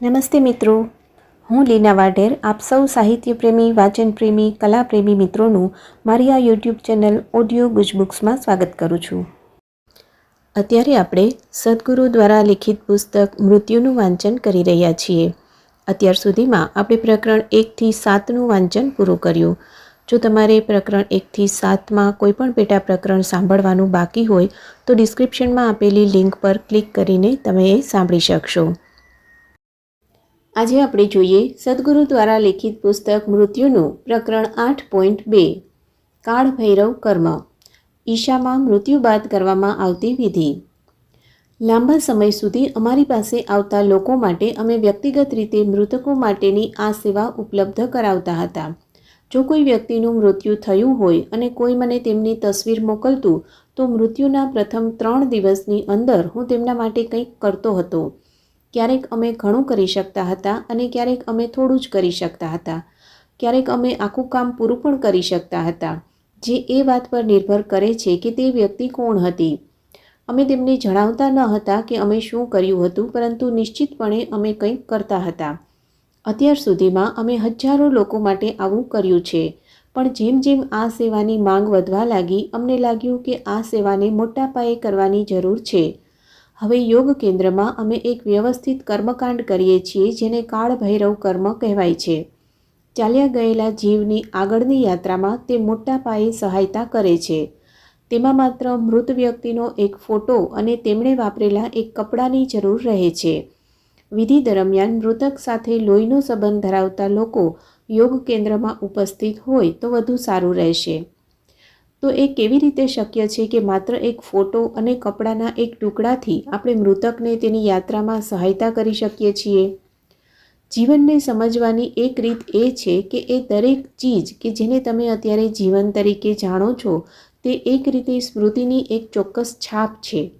નમસ્તે મિત્રો. હું લીના વાઢેર, આપ સૌ સાહિત્ય પ્રેમી વાચન પ્રેમી કલા પ્રેમી મિત્રોનું મારી આ યુટ્યુબ ચેનલ ઓડિયો ગુજબુક્સમાં સ્વાગત કરું છું. અત્યારે આપણે સદગુરુ દ્વારા લિખિત પુસ્તક મૃત્યુનું વાંચન કરી રહ્યા છીએ. અત્યાર સુધીમાં આપણે પ્રકરણ એકથી સાતનું વાંચન પૂરું કર્યું. જો તમારે પ્રકરણ એકથી સાતમાં કોઈપણ પેટા પ્રકરણ સાંભળવાનું બાકી હોય, તો ડિસ્ક્રિપ્શનમાં આપેલી લિંક પર ક્લિક કરીને તમે એ સાંભળી શકશો. આજે આપણે જોઈએ સદગુરુ દ્વારા લિખિત પુસ્તક મૃત્યુનું પ્રકરણ આઠ પોઈન્ટ બે. કાળ ભૈરવ કર્મ. ઈશામાં મૃત્યુ બાદ કરવામાં આવતી વિધિ. લાંબા સમય સુધી અમારી પાસે આવતા લોકો માટે અમે વ્યક્તિગત રીતે મૃતકો માટેની આ સેવા ઉપલબ્ધ કરાવતા હતા. જો કોઈ વ્યક્તિનું મૃત્યુ થયું હોય અને કોઈ મને તેમની તસવીર મોકલતું, તો મૃત્યુના પ્રથમ ત્રણ દિવસની અંદર હું તેમના માટે કંઈક કરતો હતો. ક્યારેક અમે ઘણું કરી શકતા હતા અને ક્યારેક અમે થોડું જ કરી શકતા હતા. ક્યારેક અમે આખું કામ પૂરું પણ કરી શકતા હતા, જે એ વાત પર નિર્ભર કરે છે કે તે વ્યક્તિ કોણ હતી. અમે તેમને જણાવતા ન હતા કે અમે શું કર્યું હતું, પરંતુ નિશ્ચિતપણે અમે કંઈક કરતા હતા. અત્યાર સુધીમાં અમે હજારો લોકો માટે આવું કર્યું છે, પણ જેમ જેમ આ સેવાની માંગ વધવા લાગી, અમને લાગ્યું કે આ સેવાને મોટા પાયે કરવાની જરૂર છે. હવે યોગ કેન્દ્રમાં અમે એક વ્યવસ્થિત કર્મકાંડ કરીએ છીએ જેને કાળ ભૈરવ કર્મ કહેવાય છે. ચાલ્યા ગયેલા જીવની આગળની યાત્રામાં તે મોટા પાયે સહાયતા કરે છે. તેમાં માત્ર મૃત વ્યક્તિનો એક ફોટો અને તેમણે વાપરેલા એક કપડાની જરૂર રહે છે. વિધિ દરમિયાન મૃતક સાથે લોહીનો સંબંધ ધરાવતા લોકો યોગ કેન્દ્રમાં ઉપસ્થિત હોય તો વધુ સારું રહેશે. તો એ કેવી રીતે શક્ય છે કે માત્ર એક ફોટો અને કપડાના એક ટુકડાથી આપણે મૃતકને તેની યાત્રામાં સહાયતા કરી શકીએ છીએ? જીવનને સમજવાની એક રીત એ છે કે એ દરેક ચીજ કે જેને તમે અત્યારે જીવન તરીકે જાણો છો, તે એક રીતે સ્મૃતિની એક ચોક્કસ છાપ છે.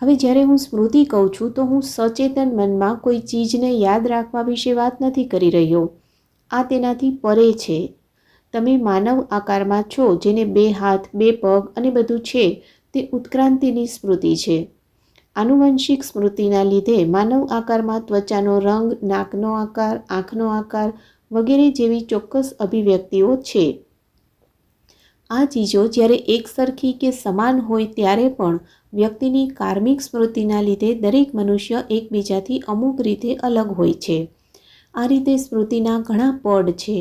હવે જ્યારે હું સ્મૃતિ કહું છું, તો હું સચેતન મનમાં કોઈ ચીજને યાદ રાખવા વિશે વાત નથી કરી રહ્યો. આ તેનાથી પરે છે. તમે માનવ આકારમાં છો જેને બે હાથ, બે પગ અને બધું છે, તે ઉત્ક્રાંતિની સ્મૃતિ છે. આનુવંશિક સ્મૃતિના લીધે માનવ આકારમાં ત્વચાનો રંગ, નાકનો આકાર, આંખનો આકાર વગેરે જેવી ચોક્કસ અભિવ્યક્તિઓ છે. આ ચીજો જ્યારે એકસરખી કે સમાન હોય ત્યારે પણ વ્યક્તિની કાર્મિક સ્મૃતિના લીધે દરેક મનુષ્ય એકબીજાથી અમુક રીતે અલગ હોય છે. આ રીતે સ્મૃતિના ઘણા પડ છે.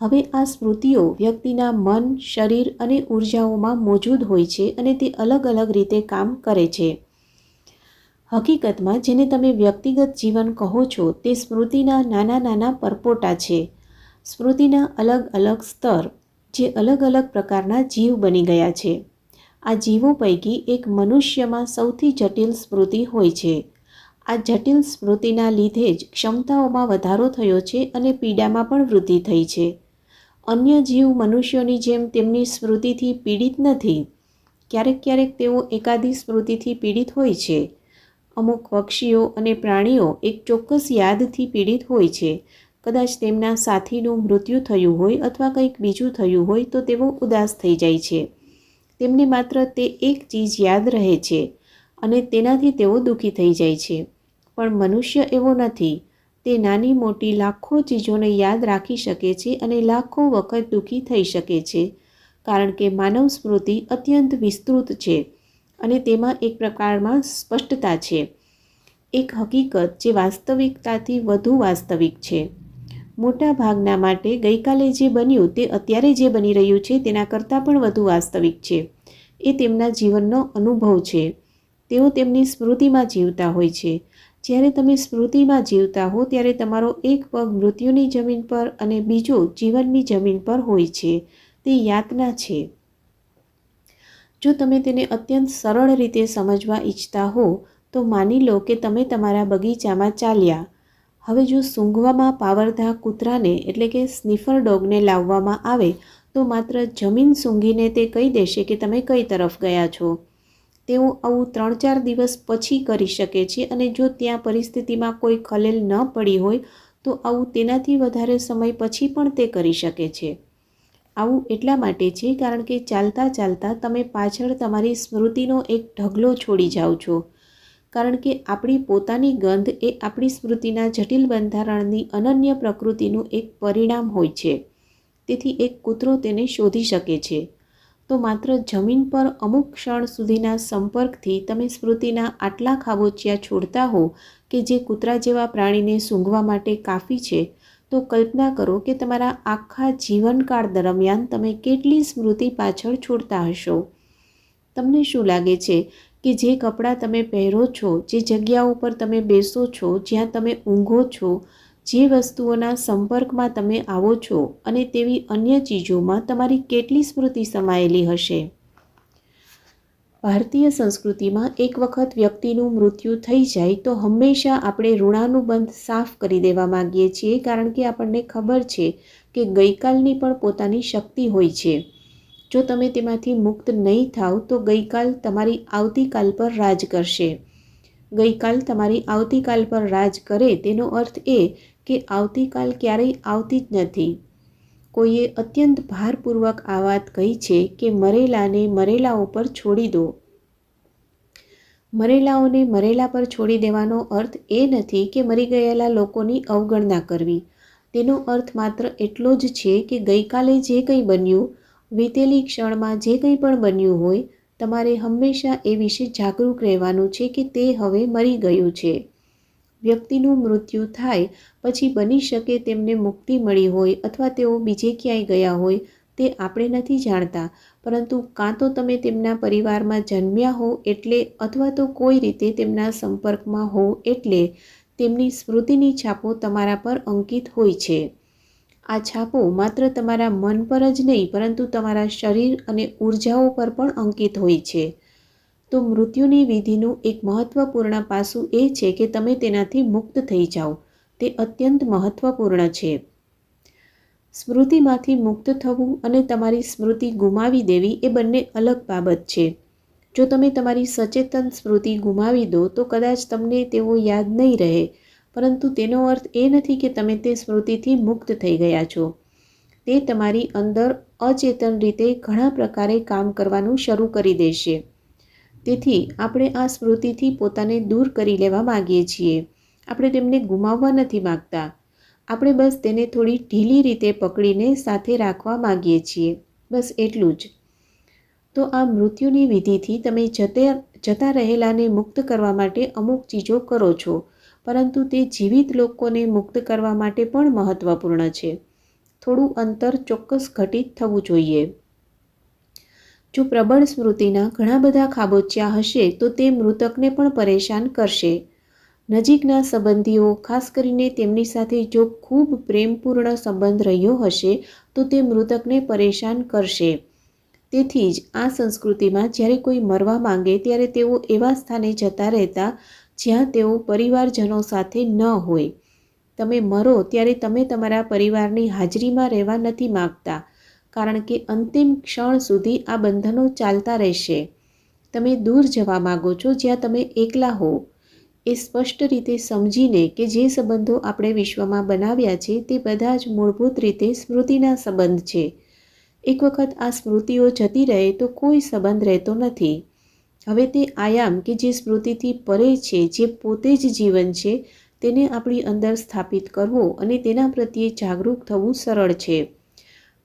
હવે આ સ્મૃતિઓ વ્યક્તિના મન, શરીર અને ઉર્જાઓમાં મોજૂદ હોય છે અને તે અલગ અલગ રીતે કામ કરે છે. હકીકતમાં, જેને તમે વ્યક્તિગત જીવન કહો છો, તે સ્મૃતિના નાના નાના પરપોટા છે. સ્મૃતિના અલગ અલગ સ્તર, જે અલગ અલગ પ્રકારના જીવ બની ગયા છે. આ જીવો પૈકી એક મનુષ્યમાં સૌથી જટિલ સ્મૃતિ હોય છે. આ જટિલ સ્મૃતિના લીધે જ ક્ષમતાઓમાં વધારો થયો છે અને પીડામાં પણ વૃદ્ધિ થઈ છે. અન્ય જીવ મનુષ્યોની જેમ તેમની સ્મૃતિથી પીડિત નથી. ક્યારેક ક્યારેક તેઓ એકાદી સ્મૃતિથી પીડિત હોય છે. અમુક પક્ષીઓ અને પ્રાણીઓ એક ચોક્કસ યાદથી પીડિત હોય છે. કદાચ તેમના સાથીનું મૃત્યુ થયું હોય અથવા કંઈક બીજું થયું હોય તો તેઓ ઉદાસ થઈ જાય છે. તેમને માત્ર તે એક ચીજ યાદ રહે છે અને તેનાથી તેઓ દુઃખી થઈ જાય છે. પણ મનુષ્ય એવો નથી. તે નાની મોટી લાખો ચીજોને યાદ રાખી શકે છે અને લાખો વખત દુઃખી થઈ શકે છે. કારણ કે માનવ સ્મૃતિ અત્યંત વિસ્તૃત છે અને તેમાં એક પ્રકારમાં સ્પષ્ટતા છે. એક હકીકત જે વાસ્તવિકતાથી વધુ વાસ્તવિક છે. મોટા ભાગના માટે ગઈકાલે જે બન્યું તે અત્યારે જે બની રહ્યું છે તેના કરતાં પણ વધુ વાસ્તવિક છે. એ તેમના જીવનનો અનુભવ છે. તેઓ તેમની સ્મૃતિમાં જીવતા હોય છે. જ્યારે તમે સ્મૃતિમાં જીવતા હો, ત્યારે તમારો એક પગ મૃત્યુની જમીન પર અને બીજો જીવનની જમીન પર હોય છે. તે યાતના છે. જો તમે તેને અત્યંત સરળ રીતે સમજવા ઈચ્છતા હો, તો માની લો કે તમે તમારા બગીચામાં ચાલ્યા. હવે જો સૂંઘવામાં પાવરધા કૂતરાને, એટલે કે સ્નિફર ડોગને લાવવામાં આવે, તો માત્ર જમીન સૂંઘીને તે કહી દેશે કે તમે કઈ તરફ ગયા છો. તેઓ આવું ત્રણ ચાર દિવસ પછી કરી શકે છે અને જો ત્યાં પરિસ્થિતિમાં કોઈ ખલેલ ન પડી હોય, તો આવું તેનાથી વધારે સમય પછી પણ તે કરી શકે છે. આવું એટલા માટે છે કારણ કે ચાલતા ચાલતા તમે પાછળ તમારી સ્મૃતિનો એક ઢગલો છોડી જાઓ છો. કારણ કે આપણી પોતાની ગંધ એ આપણી સ્મૃતિના જટિલ બંધારણની અનન્ય પ્રકૃતિનું એક પરિણામ હોય છે. તેથી એક કૂતરો તેને શોધી શકે છે. તો માત્ર જમીન પર અમુક ક્ષણ સુધીના સંપર્કથી તમે સ્મૃતિના આટલા ખાબોચિયા છોડતા હો કે જે કૂતરા જેવા પ્રાણીને સૂંઘવા માટે કાફી છે, તો કલ્પના કરો કે તમારા આખા જીવનકાળ દરમિયાન તમે કેટલી સ્મૃતિ પાછળ છોડતા હશો. તમને શું લાગે છે કે જે કપડાં તમે પહેરો છો, જે જગ્યાઓ પર તમે બેસો છો, જ્યાં તમે ઊંઘો છો જે વસ્તુઓના સંપર્કમાં તમે આવો છો અને તેવી અન્ય ચીજોમાં તમારી કેટલી સ્મૃતિ સમાયેલી હશે? ભારતીય સંસ્કૃતિમાં એક વખત વ્યક્તિનું મૃત્યુ થઈ જાય તો હંમેશા આપણે ઋણાનુબંધ સાફ કરી દેવા માગીએ છીએ કારણ કે આપણને ખબર છે કે ગઈકાલની પણ પોતાની શક્તિ હોય છે. જો તમે તેમાંથી મુક્ત નહીં થાવ તો ગઈકાલ તમારી આવતીકાલ પર રાજ કરશે. ગઈકાલ તમારી આવતીકાલ પર રાજ કરે તેનો અર્થ એ કે આવતીકાલ ક્યારેય આવતી જ નથી. કોઈએ અત્યંત ભારપૂર્વક આ વાત કહી છે કે મરેલાને મરેલા ઉપર છોડી દો. મરેલાઓને મરેલા પર છોડી દેવાનો અર્થ એ નથી કે મરી ગયેલા લોકોની અવગણના કરવી. તેનો અર્થ માત્ર એટલો જ છે કે ગઈકાલે જે કંઈ બન્યું, વીતેલી ક્ષણમાં જે કંઈ પણ બન્યું હોય, તમારે હંમેશા એ વિશે જાગૃત રહેવાનું છે કે તે હવે મરી ગયું છે. વ્યક્તિનું મૃત્યુ થાય, પછી બની શકે તેમને મુક્તિ મળી હોય અથવા તેઓ બીજે ક્યાંય ગયા હોય, તે આપણે નથી જાણતા. પરંતુ કાં તો તમે તેમના પરિવારમાં જન્મ્યા હો એટલે અથવા તો કોઈ રીતે તેમના સંપર્કમાં હો એટલે તેમની સ્મૃતિની છાપો તમારા પર અંકિત હોય છે. આ છાપો માત્ર તમારા મન પર જ નહીં, પરંતુ તમારા શરીર અને ઉર્જાઓ પર પણ અંકિત હોય છે. તો મૃત્યુની વિધિનું એક મહત્ત્વપૂર્ણ પાસું એ છે કે તમે તેનાથી મુક્ત થઈ જાઓ. તે અત્યંત મહત્ત્વપૂર્ણ છે. સ્મૃતિમાંથી મુક્ત થવું અને તમારી સ્મૃતિ ગુમાવી દેવી એ બંને અલગ બાબત છે. જો તમે તમારી સચેતન સ્મૃતિ ગુમાવી દો, તો કદાચ તમને તેઓ યાદ નહીં રહે. પરંતુ તેનો અર્થ એ નથી કે તમે તે સ્મૃતિથી મુક્ત થઈ ગયા છો. તે તમારી અંદર અચેતન રીતે ઘણા પ્રકારે કામ કરવાનું શરૂ કરી દેશે. તેથી આપણે આ સ્મૃતિથી પોતાને દૂર કરી લેવા માગીએ છીએ. આપણે તેમને ગુમાવવા નથી માગતા. આપણે બસ તેને થોડી ઢીલી રીતે પકડીને સાથે રાખવા માગીએ છીએ. બસ એટલું જ. તો આ મૃત્યુની વિધિથી તમે જતે જતા રહેલાને મુક્ત કરવા માટે અમુક ચીજો કરો છો, પરંતુ તે જીવિત લોકોને મુક્ત કરવા માટે પણ મહત્ત્વપૂર્ણ છે. થોડું અંતર ચોક્કસ ઘટિત થવું જોઈએ. જો પ્રબળ સ્મૃતિના ઘણા બધા ખાબોચિયા હશે, તો તે મૃતકને પણ પરેશાન કરશે. નજીકના સંબંધીઓ, ખાસ કરીને તેમની સાથે જો ખૂબ પ્રેમપૂર્ણ સંબંધ રહ્યો હશે, તો તે મૃતકને પરેશાન કરશે. તેથી જ આ સંસ્કૃતિમાં જ્યારે કોઈ મરવા માંગે, ત્યારે તેઓ એવા સ્થાને જતા રહેતા જ્યાં તેઓ પરિવારજનો સાથે ન હોય. તમે મરો ત્યારે તમે તમારા પરિવારની હાજરીમાં રહેવા નથી માગતા. કારણ કે અંતિમ ક્ષણ સુધી આ બંધનો ચાલતા રહેશે. તમે દૂર જવા માગો છો જ્યાં તમે એકલા હો. એ સ્પષ્ટ રીતે સમજીને કે જે સંબંધો આપણે વિશ્વમાં બનાવ્યા છે તે બધા જ મૂળભૂત રીતે સ્મૃતિના સંબંધ છે. એક વખત આ સ્મૃતિઓ જતી રહે તો કોઈ સંબંધ રહેતો નથી. હવે તે આયામ કે જે સ્મૃતિથી પરે છે, જે પોતે જ જીવન છે, તેને આપણી અંદર સ્થાપિત કરવો અને તેના પ્રત્યે જાગૃત થવું સરળ છે.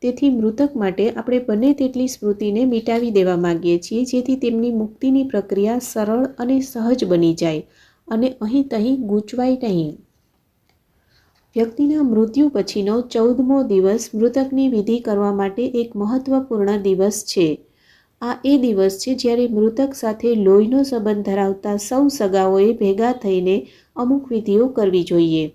તેથી મૃતક માટે આપણે બને તેટલી સ્મૃતિને મિટાવી દેવા માગીએ છીએ, જેથી તેમની મુક્તિની પ્રક્રિયા સરળ અને સહજ બની જાય અને અહીં તહીં ગૂંચવાય નહીં. વ્યક્તિના મૃત્યુ પછીનો ચૌદમો દિવસ મૃતકની વિધિ કરવા માટે એક મહત્વપૂર્ણ દિવસ છે. આ એ દિવસ છે જ્યારે મૃતક સાથે લોહીનો સંબંધ ધરાવતા સૌ સગાઓએ ભેગા થઈને અમુક વિધિઓ કરવી જોઈએ.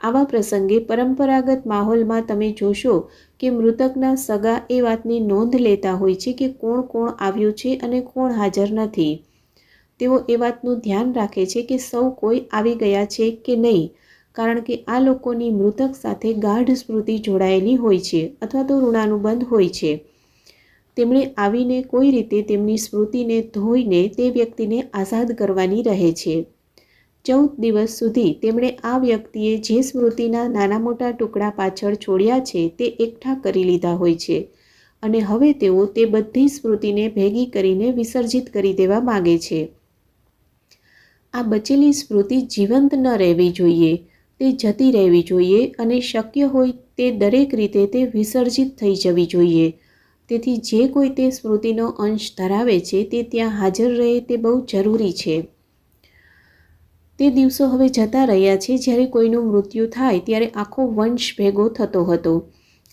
આવા પ્રસંગે પરંપરાગત માહોલમાં તમે જોશો કે મૃતકના સગા એ વાતની નોંધ લેતા હોય છે કે કોણ કોણ આવ્યું છે અને કોણ હાજર નથી. તેઓ એ વાતનું ધ્યાન રાખે છે કે સૌ કોઈ આવી ગયા છે કે નહીં, કારણ કે આ લોકોની મૃતક સાથે ગાઢ સ્મૃતિ જોડાયેલી હોય છે અથવા તો ઋણાનુબંધ હોય છે. તેમણે આવીને કોઈ રીતે તેમની સ્મૃતિને ધોઈને તે વ્યક્તિને આઝાદ કરવાની રહે છે. ચૌદ દિવસ સુધી તેમણે આ વ્યક્તિએ જે સ્મૃતિના નાના મોટા ટુકડા પાછળ છોડ્યા છે તે એકઠા કરી લીધા હોય છે અને હવે તેઓ તે બધી સ્મૃતિને ભેગી કરીને વિસર્જિત કરી દેવા માગે છે. આ બચેલી સ્મૃતિ જીવંત ન રહેવી જોઈએ, તે જતી રહેવી જોઈએ અને શક્ય હોય તે દરેક રીતે તે વિસર્જિત થઈ જવી જોઈએ. તેથી જે કોઈ તે સ્મૃતિનો અંશ ધરાવે છે તે ત્યાં હાજર રહે તે બહુ જરૂરી છે. તે દિવસો હવે જતા રહ્યા છે. જ્યારે કોઈનું મૃત્યુ થાય ત્યારે આખો વંશ ભેગો થતો હતો.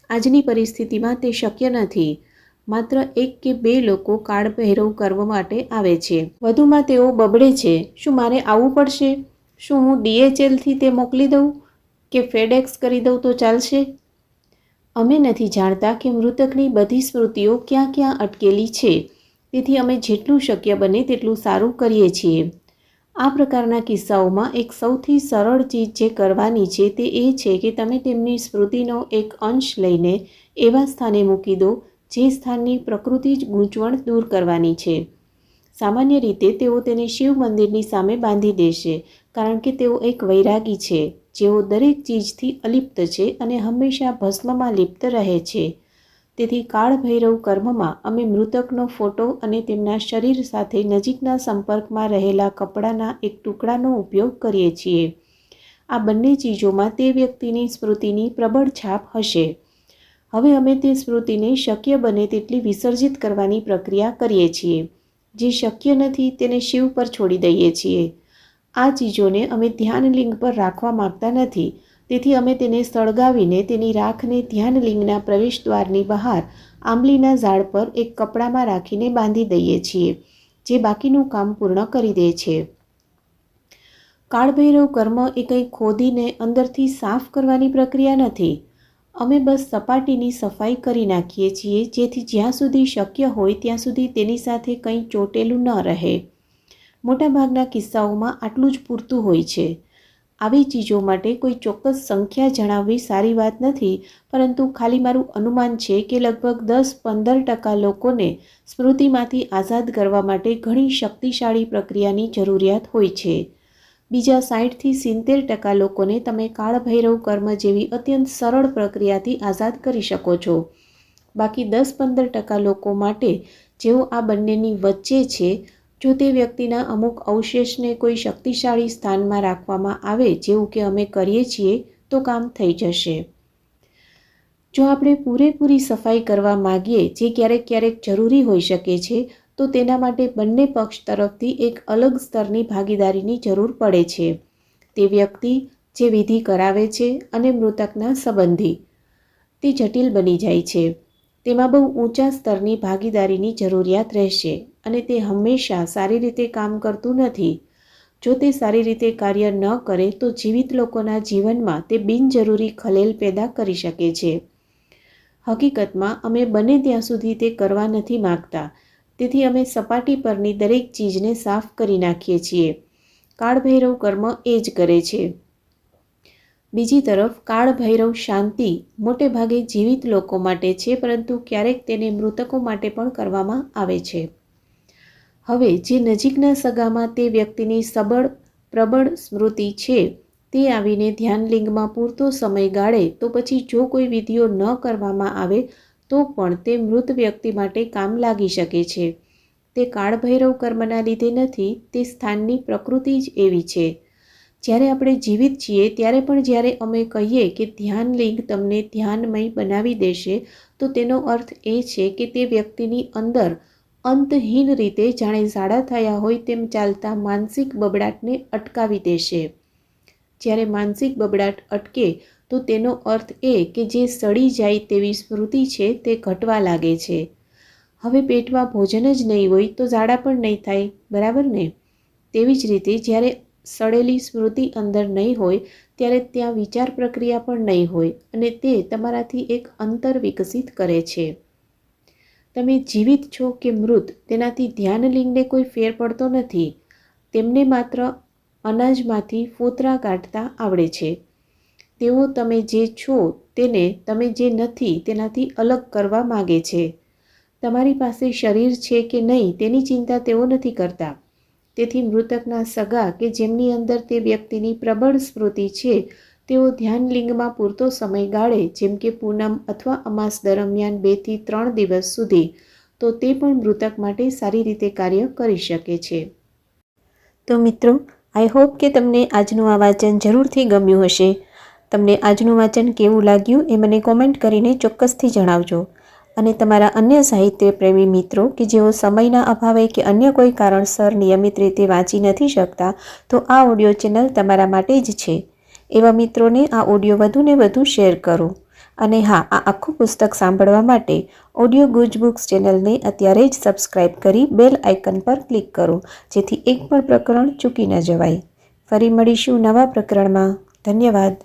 આજની પરિસ્થિતિમાં તે શક્ય નથી. માત્ર એક કે બે લોકો કાળ પહેરવ કરવા માટે આવે છે. વધુમાં તેઓ બબડે છે. શું મારે આવવું પડશે? શું હું ડીએચએલથી તે મોકલી દઉં? કે ફેડેક્સ કરી દઉં તો ચાલશે? અમે નથી જાણતા કે મૃતકની બધી સ્મૃતિઓ ક્યાં ક્યાં અટકેલી છે. તેથી અમે જેટલું શક્ય બને તેટલું સારું કરીએ છીએ. આ પ્રકારના કિસ્સાઓમાં એક સૌથી સરળ ચીજ જે કરવાની છે તે એ છે કે તમે તેમની સ્મૃતિનો એક અંશ લઈને એવા સ્થાને મૂકી દો જે સ્થાનની પ્રકૃતિ જ ગૂંચવણ દૂર કરવાની છે. સામાન્ય રીતે તેઓ તેને શિવ મંદિરની સામે બાંધી દેશે, કારણ કે તેઓ એક વૈરાગી છે. જેઓ દરેક ચીજથી અલિપ્ત છે અને હંમેશા ભસ્મમાં લિપ્ત રહે છે. તેથી કાળભૈરવ કર્મમાં અમે મૃતકનો ફોટો અને તેમના શરીર સાથે નજીકના સંપર્કમાં રહેલા કપડાના એક ટુકડાનો ઉપયોગ કરીએ છીએ. આ બંને ચીજોમાં તે વ્યક્તિની સ્મૃતિની પ્રબળ છાપ હશે. હવે અમે તે સ્મૃતિને શક્ય બને તેટલી વિસર્જિત કરવાની પ્રક્રિયા કરીએ છીએ. જે શક્ય નથી તેને શિવ પર છોડી દઈએ છીએ. આ ચીજોને અમે ધ્યાનલિંગ પર રાખવા માગતા નથી. તેથી અમે તેને સળગાવીને તેની રાખને ધ્યાનલિંગના પ્રવેશદ્વારની બહાર આંબલીના ઝાડ પર એક કપડામાં રાખીને બાંધી દઈએ છીએ, જે બાકીનું કામ પૂર્ણ કરી દે છે. કાળભૈરવ કર્મ એ કંઈ ખોદીને અંદરથી સાફ કરવાની પ્રક્રિયા નથી. અમે બસ સપાટીની સફાઈ કરી નાખીએ છીએ, જેથી જ્યાં સુધી શક્ય હોય ત્યાં સુધી તેની સાથે કંઈ ચોટેલું ન રહે. મોટાભાગના કિસ્સાઓમાં આટલું જ પૂરતું હોય છે. આવી ચીજો માટે કોઈ ચોક્કસ સંખ્યા જણાવવી સારી વાત નથી, પરંતુ ખાલી મારું અનુમાન છે કે લગભગ દસ પંદર ટકા લોકોને સ્મૃતિમાંથી આઝાદ કરવા માટે ઘણી શક્તિશાળી પ્રક્રિયાની જરૂરિયાત હોય છે. બીજા સાઠથી સિત્તેર ટકા લોકોને તમે કાળભૈરવ કર્મ જેવી અત્યંત સરળ પ્રક્રિયાથી આઝાદ કરી શકો છો. બાકી દસ પંદર ટકા લોકો માટે જેઓ આ બંનેની વચ્ચે છે જો તે વ્યક્તિના અમુક અવશેષને કોઈ શક્તિશાળી સ્થાનમાં રાખવામાં આવે, જેવું કે અમે કરીએ છીએ, તો કામ થઈ જશે. જો આપણે પૂરેપૂરી સફાઈ કરવા માગીએ, જે ક્યારેક ક્યારેક જરૂરી હોઈ શકે છે, તો તેના માટે બંને પક્ષ તરફથી એક અલગ સ્તરની ભાગીદારીની જરૂર પડે છે. તે વ્યક્તિ જે વિધિ કરાવે છે અને મૃતકના સંબંધી, તે જટિલ બની જાય છે. તેમાં બહુ ઊંચા સ્તરની ભાગીદારીની જરૂરિયાત રહેશે. અને તે હંમેશા સારી રીતે કામ કરતું નથી. જો તે સારી રીતે કાર્ય ન કરે, તો જીવિત લોકોના જીવનમાં તે બિનજરૂરી ખલેલ પેદા કરી શકે છે. હકીકતમાં, અમે બને ત્યાં સુધી તે કરવા નથી માગતા. તેથી અમે સપાટી પરની દરેક ચીજને સાફ કરી નાખીએ છીએ. કાળભૈરવ કર્મ એ જ કરે છે. બીજી તરફ, કાળભૈરવ શાંતિ મોટે ભાગે જીવિત લોકો માટે છે, પરંતુ ક્યારેક તેને મૃતકો માટે પણ કરવામાં આવે છે. હવે જે નજીકના સગામાં તે વ્યક્તિની સબળ, પ્રબળ સ્મૃતિ છે, તે આવીને ધ્યાનલિંગમાં પૂરતો સમય ગાળે તો પછી જો કોઈ વિધિઓ ન કરવામાં આવે, તો પણ તે મૃત વ્યક્તિ માટે કામ લાગી શકે છે. તે કાળભૈરવ કર્મના લીધે નથી, તે સ્થાનની પ્રકૃતિ જ એવી છે. જ્યારે આપણે જીવિત છીએ, ત્યારે પણ જ્યારે અમે કહીએ કે ધ્યાન લિંગ તમને ધ્યાનમય બનાવી દેશે, તો તેનો અર્થ એ છે કે તે વ્યક્તિની અંદર અંતહીન રીતે જાણે ઝાડા થયા હોય તેમ ચાલતા માનસિક બબડાટને અટકાવી દેશે. જ્યારે માનસિક બબડાટ અટકે, તો તેનો અર્થ એ કે જે સડી જાય તેવી સ્મૃતિ છે તે ઘટવા લાગે છે. હવે પેટમાં ભોજન જ નહીં હોય તો ઝાડા પણ નહીં થાય, બરાબર ને? તેવી જ રીતે જ્યારે સડેલી સ્મૃતિ અંદર નહીં હોય, ત્યારે ત્યાં વિચાર પ્રક્રિયા પણ નહીં હોય અને તે તમારાથી એક અંતર વિકસિત કરે છે. તમે જીવિત છો કે મૃત, તેનાથી ધ્યાનલિંગને કોઈ ફેર પડતો નથી. તેમને માત્ર અનાજમાંથી ફોતરા કાઢતા આવડે છે. તેઓ તમે જે છો તેને તમે જે નથી તેનાથી અલગ કરવા માગે છે. તમારી પાસે શરીર છે કે નહીં તેની ચિંતા તેઓ નથી કરતા. તેથી મૃતકના સગા કે જેમની અંદર તે વ્યક્તિની પ્રબળ સ્મૃતિ છે તેઓ ધ્યાનલિંગમાં પૂરતો સમય ગાળે, જેમ કે પૂનમ અથવા અમાસ દરમિયાન બેથી ત્રણ દિવસ સુધી, તો તે પણ મૃતક માટે સારી રીતે કાર્ય કરી શકે છે. તો મિત્રો, આઈ હોપ કે તમને આજનું આ વાંચન જરૂરથી ગમ્યું હશે. તમને આજનું વાંચન કેવું લાગ્યું એ મને કોમેન્ટ કરીને ચોક્કસથી જણાવજો. અને તમારા અન્ય સાહિત્ય પ્રેમી મિત્રો કે જેઓ સમયના અભાવે કે અન્ય કોઈ કારણસર નિયમિત રીતે વાંચી નથી શકતા, તો આ ઓડિયો ચેનલ તમારા માટે જ છે. એવા મિત્રોને આ ઓડિયો વધુને વધુ શેર કરો. અને હા, આ આખું પુસ્તક સાંભળવા માટે ઓડિયો ગુજ બુક્સ ચેનલને અત્યારે જ સબસ્ક્રાઇબ કરી બેલ આઇકન પર ક્લિક કરો, જેથી એક પણ પ્રકરણ ચૂકી ન જવાય. ફરી મળીશું નવા પ્રકરણમાં. ધન્યવાદ.